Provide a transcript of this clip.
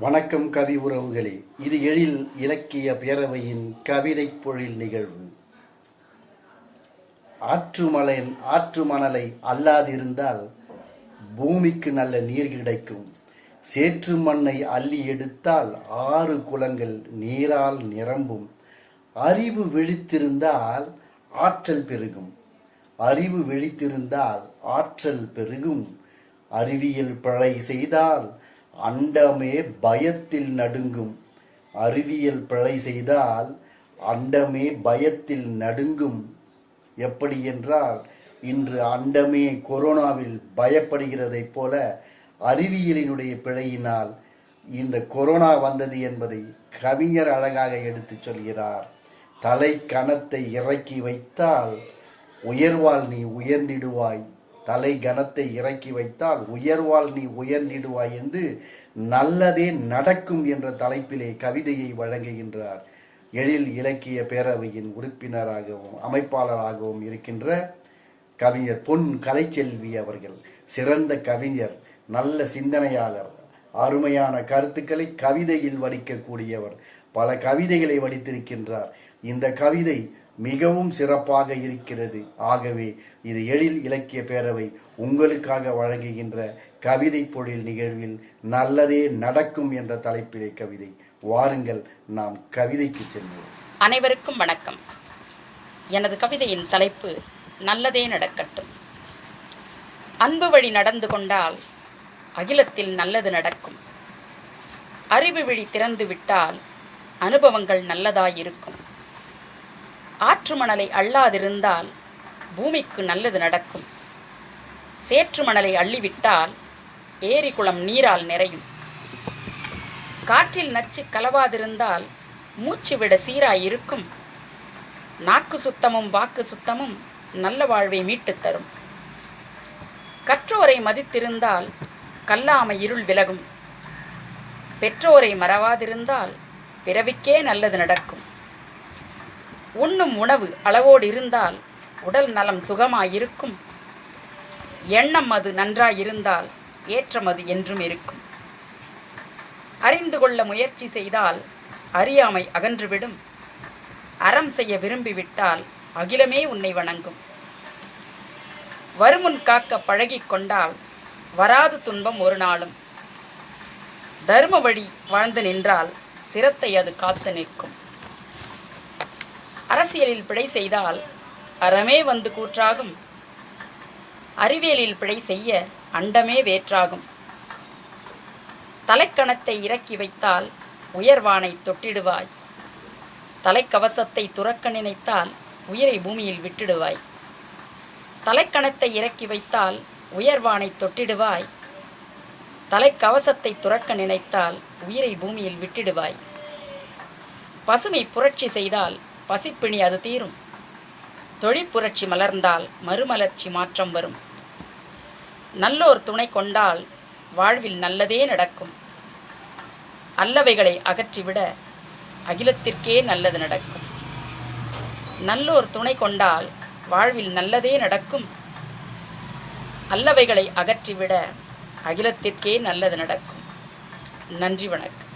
வணக்கம் கவி உறவுகளே. இது எழில் இலக்கிய பேரவையின் கவிதை பொழில் நிகழ்வு. ஆற்றுமலையின் ஆற்று மணலை அல்லாதிருந்தால் பூமிக்கு நல்ல நீர் கிடைக்கும். சேற்று மண்ணை அள்ளி எடுத்தால் ஆறு குளங்கள் நீரால் நிரம்பும். அறிவு விழித்திருந்தால் ஆற்றல் பெருகும். அறிவு விழித்திருந்தால் ஆற்றல் பெருகும். அறிவியல் பழை செய்தால் அண்டமே பயத்தில் நடுங்கும். அறிவியல் பிழை செய்தால் அண்டமே பயத்தில் நடுங்கும். எப்படி என்றால் இன்று அண்டமே கொரோனாவில் பயப்படுகிறதைப் போல அறிவியலினுடைய பிழையினால் இந்த கொரோனா வந்தது என்பதை கவிஞர் அழகாக எடுத்துச் சொல்கிறார். தலை கணத்தை இறக்கி வைத்தால் உயர்வால் நீ உயர்ந்திடுவாய். தலை கணத்தை இறக்கி வைத்தால் உயர்வால் நீ உயர்ந்திடுவாய் என்று நல்லதே நடக்கும் என்ற தலைப்பிலே கவிதையை வழங்குகின்றார். எழில் இலக்கிய பேரவையின் உறுப்பினராகவும் அமைப்பாளராகவும் இருக்கின்ற கவிஞர் பொன் கலைச்செல்வி அவர்கள் சிறந்த கவிஞர் நல்ல சிந்தனையாளர் அருமையான கருத்துக்களை கவிதையில் வடிக்கக்கூடியவர் பல கவிதைகளை வடித்திருக்கின்றார். இந்த கவிதை மிகவும் சிறப்பாக இருக்கிறது. ஆகவே இது எழில் இலக்கிய பேரவை உங்களுக்காக வழங்குகின்ற கவிதை பொழில் நிகழ்வில் நல்லதே நடக்கும் என்ற தலைப்பிலே கவிதை. வாருங்கள் நாம் கவிதைக்கு செல்வோம். அனைவருக்கும் வணக்கம். எனது கவிதையின் தலைப்பு நல்லதே நடக்கட்டும். அன்பு வழி நடந்து கொண்டால் அகிலத்தில் நல்லது நடக்கும். அறிவு வழி திறந்து விட்டால் அனுபவங்கள் நல்லதாயிருக்கும். ஆற்று மணலை அள்ளாதிருந்தால் பூமிக்கு நல்லது நடக்கும். சேற்று மணலை அள்ளிவிட்டால் ஏரி குளம் நீரால் நிறையும். காற்றில் நச்சு கலவாதிருந்தால் மூச்சு விட சீராயிருக்கும். நாக்கு சுத்தமும் வாக்கு சுத்தமும் நல்ல வாழ்வை மீட்டுத் தரும். கற்றோரை மதித்திருந்தால் கல்லாமை இருள் விலகும். பெற்றோரை மறவாதிருந்தால் பிறவிக்கே நல்லது நடக்கும். உண்ணும் உணவு அளவோடு இருந்தால் உடல் நலம் சுகமாயிருக்கும். எண்ணம் அது நன்றாயிருந்தால் ஏற்றம் அது என்றும் இருக்கும். அறிந்து கொள்ள முயற்சி செய்தால் அறியாமை அகன்றுவிடும். அறம் செய்ய விரும்பிவிட்டால் அகிலமே உன்னை வணங்கும். வருமுன் காக்க பழகிக் கொண்டால் வராது துன்பம் ஒரு நாளும். தர்ம வழி வாழ்ந்து நின்றால் சிரத்தை அது காத்து நிற்கும். அரசியலில் பிழை செய்தால் அறமே வந்து கூற்றாகும். அறிவியலில் பிழை செய்ய அண்டமே வேற்றாகும். தலைக்கணத்தை இறக்கி வைத்தால் உயர்வானை தொட்டிடுவாய். தலைக்கவசத்தை துறக்க நினைத்தால் உயிரை பூமியில் விட்டிடுவாய். தலைக்கணத்தை இறக்கி வைத்தால் உயர்வானை தொட்டிடுவாய். தலைக்கவசத்தை துறக்க நினைத்தால் உயிரை பூமியில் விட்டிடுவாய். பசுமை புரட்சி செய்தால் பசிப்பிணி அது தீரும். தொழிற்புரட்சி மலர்ந்தால் மறுமலர்ச்சி மாற்றம் வரும். நல்லோர் துணை கொண்டால் வாழ்வில் நல்லதே நடக்கும். அல்லவைகளை அகற்றிவிட அகிலத்திற்கே நல்லது நடக்கும். நல்லோர் துணை கொண்டால் வாழ்வில் நல்லதே நடக்கும். அல்லவைகளை அகற்றிவிட அகிலத்திற்கே நல்லது நடக்கும். நன்றி வணக்கம்.